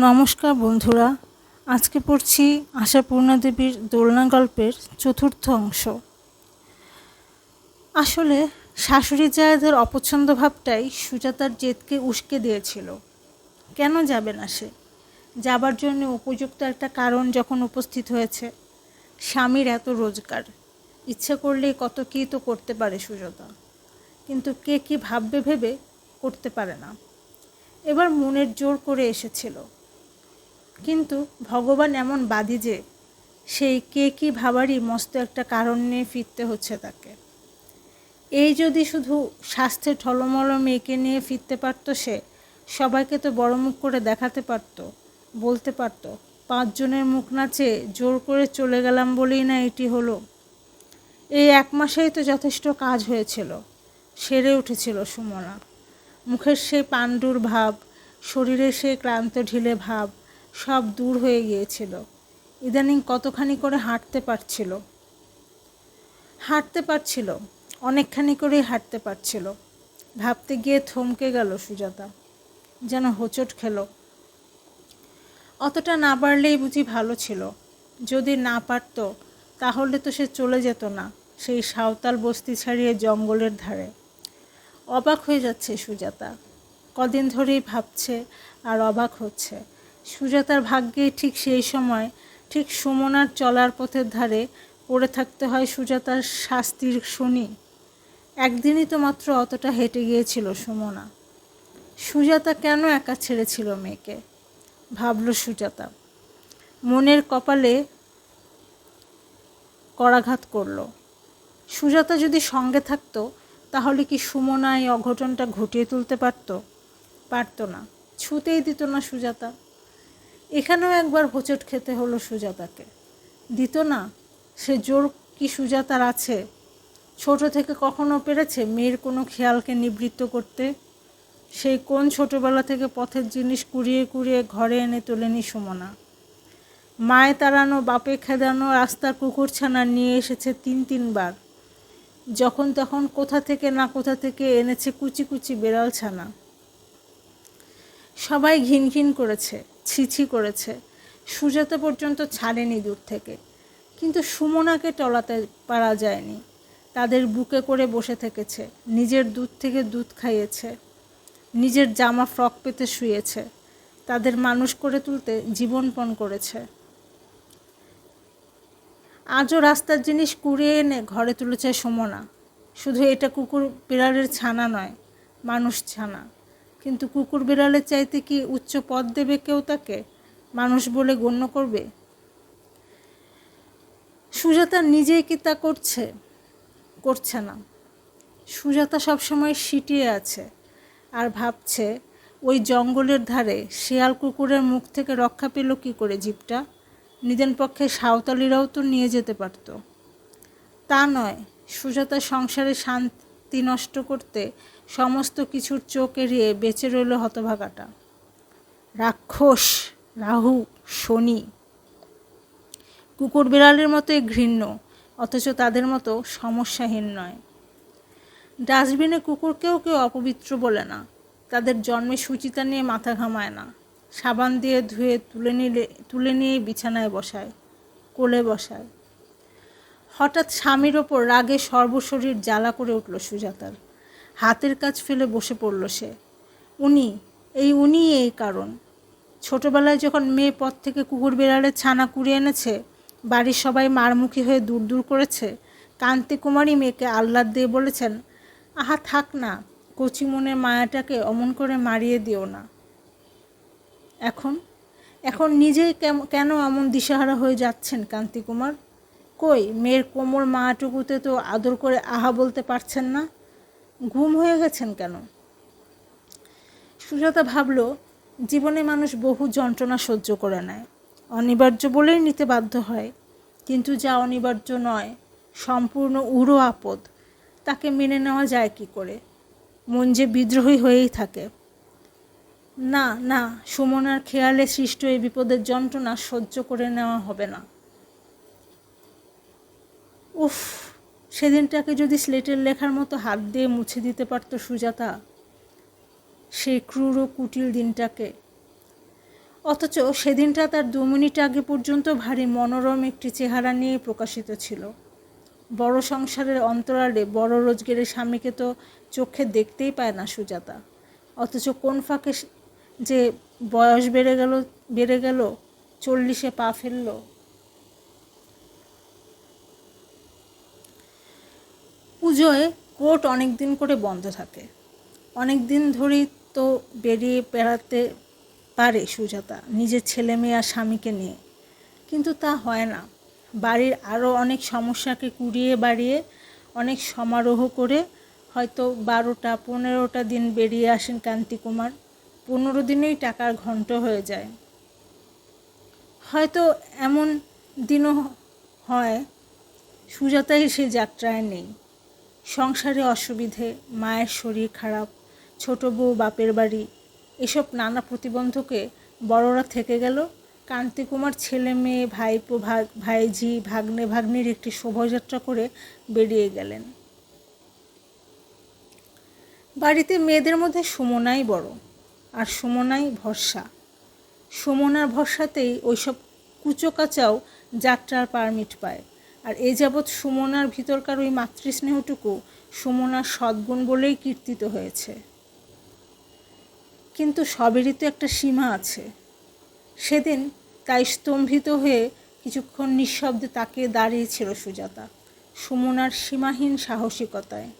নমস্কার বন্ধুরা, আজকে পড়ছি আশাপূর্ণা দেবীর দোলনা গল্পের চতুর্থ অংশ। আসলে শাশুড়ি জায়েদের অপছন্দ ভাবটাই সুজাতার জেদকে উস্কে দিয়েছিল। কেন যাবে না সে? যাবার জন্য উপযুক্ত একটা কারণ যখন উপস্থিত হয়েছে, স্বামীর এত রোজগার। ইচ্ছে করলেই কত কী তো করতে পারে সুজাতা। কিন্তু কে কী ভাববে ভেবে করতে পারে না। এবার মনের জোর করে এসেছিল। কিন্তু ভগবান এমন বাদী যে সেই কে কী ভাবারই মস্ত একটা কারণ নিয়ে ফিরতে হচ্ছে তাকে। এই যদি শুধু স্বাস্থ্যে ঠলমল মেয়েকে নিয়ে ফিরতে পারতো সে, সবাইকে তো বড় মুখ করে দেখাতে পারতো, বলতে পারতো, পাঁচজনের মুখ নাচে জোর করে চলে গেলাম বলেই না এটি হলো। এই এক মাসেই তো যথেষ্ট কাজ হয়েছিল, সেরে উঠেছিল সুমনা। মুখের সেই পাণ্ডুর ভাব, শরীরের সেই ক্লান্ত ঢিলে ভাব সব দূর হয়ে গিয়েছিল। ইদানিং কতখানি করে হাঁটতে পারছিল। হাঁটতে পারছিল, অনেকখানি করেই হাঁটতে পারছিল। ভাবতে গিয়ে থমকে গেল সুজাতা, যেন হোঁচট খেলো। অতটা না পারলেই বুঝি ভালো ছিল। যদি না পারত, তাহলে তো সে চলে যেত না, সেই সাঁওতাল বস্তি ছাড়িয়ে জঙ্গলের ধারে। অবাক হয়ে যাচ্ছে সুজাতা। কদিন ধরেই ভাবছে আর অবাক হচ্ছে। সুজাতার ভাগ্যে ঠিক সেই সময়, ঠিক সুমনার চলার পথের ধারে পড়ে থাকতে হয় সুজাতার শাস্তির শুনি। একদিনই তো মাত্র অতটা হেঁটে গিয়েছিল সুমনা। সুজাতা কেন একা ছেড়েছিল মেয়েকে? ভাবল সুজাতা। মনের কপালে করাঘাত করল। সুজাতা যদি সঙ্গে থাকতো, তাহলে কি সুমনা এই অঘটনটা ঘটিয়ে তুলতে পারত? পারত না। ছুতেই দিত না সুজাতা। এখানেও একবার হোঁচট খেতে হলো সুজাতাকে। দিত না, সে জোর কি সুজাতার আছে? ছোট থেকে কখনো পেরেছে মেয়ের কোনো খেয়ালকে নিবৃত্ত করতে? সেই কোন ছোটবেলা থেকে পথের জিনিস কুড়িয়ে কুড়িয়ে ঘরে এনে তোলেনি সুমনা? মায়ে তাড়ানো, বাপে খেদানো, রাস্তার কুকুরছানা নিয়ে এসেছে তিন তিনবার। যখন তখন কোথা থেকে না কোথা থেকে এনেছে কুচি কুচি বেড়াল ছানা সবাই ঘিন ঘিন করেছে। ছিছি করেছে। সুজাতা পর্যন্ত ছাড়েনি দূর থেকে। কিন্তু সুমনাকে টলাতে পারা যায়নি। তাদের বুকে করে বসে থেকেছে। নিজের দুধ থেকে দুধ খাইয়েছে। নিজের জামা ফ্রক পেতে শুয়েছে। তাদের মানুষ করে তুলতে জীবনপণ করেছে। আজও রাস্তার জিনিস কুড়িয়ে এনে ঘরে তুলেছে সুমনা। শুধু এটা কুকুর বিড়ালের ছানা নয়, মানুষ ছানা। কিন্তু কুকুর বিড়ালের চাইতে কি উচ্চ পদ দেবে কেউ তাকে? মানুষ বলে গণ্য করবে? সুজাতা নিজেই কি তা করছে? করছে না। সুজাতা সবসময় সিটিয়ে আছে আর ভাবছে, ওই জঙ্গলের ধারে শেয়াল কুকুরের মুখ থেকে রক্ষা পেল কি করে জীবটা? নিজের পক্ষে সাঁওতালিরাও তো নিয়ে যেতে পারত। তা নয়, সুজাতা সংসারে শান্তি নষ্ট করতে সমস্ত কিছুর চোখ এড়িয়ে বেঁচে রইল হতভাগাটা। রাক্ষস, রাহু, শনি। কুকুর বিড়ালের মতোই ঘৃণ্য, অথচ তাদের মতো সমস্যাহীন নয়। ডাস্টবিনে কুকুরকেও কেউ অপবিত্র বলে না। তাদের জন্মে সুচিতা নিয়ে মাথা ঘামায় না। সাবান দিয়ে ধুয়ে তুলে নিলে তুলে নিয়ে বিছানায় বসায়, কোলে বসায়। হঠাৎ স্বামীর ওপর রাগে সর্বশরীর জ্বালা করে উঠল সুজাতার। হাতের কাজ ফেলে বসে পড়ল সে। উনি, এই উনি এই কারণ। ছোটবেলায় যখন মেয়ে পথ থেকে কুকুর বেড়ালে ছানা কুড়িয়ে এনেছে, বাড়ির সবাই মারমুখী হয়ে দূর দূর করেছে, কান্তি কুমারী মেয়েকে আহ্লাদ দিয়ে বলেছেন, আহা, থাক না, কচি মনের মায়াটাকে অমন করে মারিয়ে দিও না। এখন এখন নিজেই কেন এমন দিশাহারা হয়ে যাচ্ছেন কান্তিকুমার কই? মেয়ের কোমল মাটুকুতে তো আদর করে আহা বলতে পারছেন না। ঘুম হয়ে গেছেন কেন? সুজাতা ভাবল, জীবনে মানুষ বহু যন্ত্রণা সহ্য করে নেয়। অনিবার্য বলেই নিতে বাধ্য হয়। কিন্তু যা অনিবার্য নয়, সম্পূর্ণ উড়ো আপদ। তাকে মেনে নেওয়া যায় কি করে? মন যে বিদ্রোহী হয়েই থাকে। না না, সুমনার খেয়ালে সৃষ্ট এই বিপদের যন্ত্রণা সহ্য করে নেওয়া হবে না। উফ, সেদিনটাকে যদি স্লেটের লেখার মতো হাত দিয়ে মুছে দিতে পারতো সুজাতা, সেই ক্রূর ও কুটিল দিনটাকে। অথচ সেদিনটা তার দু মিনিট আগে পর্যন্ত ভারী মনোরম একটি চেহারা নিয়ে প্রকাশিত ছিল। বড় সংসারের অন্তরালে বড় রোজগারের স্বামীকে তো চোখে দেখতেই পায় না সুজাতা। অথচ কোন ফাঁকে যে বয়স বেড়ে গেল বেড়ে গেল, চল্লিশে পা ফেলল। পুজোয় কোর্ট অনেক দিন করে বন্ধ থাকে। অনেক দিন ধরেই তো বেরিয়ে বেড়াতে পারে সুজাতা, নিজের ছেলে মেয়ে আর স্বামীকে নিয়ে। কিন্তু তা হয় না। বাড়ির আরও অনেক সমস্যাকে কুড়িয়ে বাড়িয়ে অনেক সমারোহ করে হয়তো বারোটা, পনেরোটা দিন বেরিয়ে আসেন কান্তিকুমার পনেরো দিনেই টাকার ঘন্ট হয়ে যায়। হয়তো এমন দিনও হয়, সুজাতাই সে যাত্রায় নেই। সংসারে অসুবিধে, মায়ের শরীর খারাপ, ছোট বউ বাপের বাড়ি, এসব নানা প্রতিবন্ধকে বড়রা থেকে গেল। কান্তিকুমার ছেলে মেয়ে, ভাইপো, ভাগ, ভাইঝি, ভাগ্নে, ভাগ্নির একটি শোভাযাত্রা করে বেরিয়ে গেলেন। বাড়িতে মেয়েদের মধ্যে সুমনাই বড় আর সুমনাই ভরসা। সুমনার ভরসাতেই ওইসব কুচোকাচাও যাত্রার পারমিট পায়। আর এ যাবৎ সুমনার ভিতরকার ওই মাতৃস্নেহটুকু সুমনার সদ্গুণ বলেই কীর্তিত হয়েছে। কিন্তু সবেরই তো একটা সীমা আছে। সেদিন তাই স্তম্ভিত হয়ে কিছুক্ষণ নিঃশব্দে তাকে দাঁড়িয়েছিল সুজাতা, সুমনার সীমাহীন সাহসিকতায়।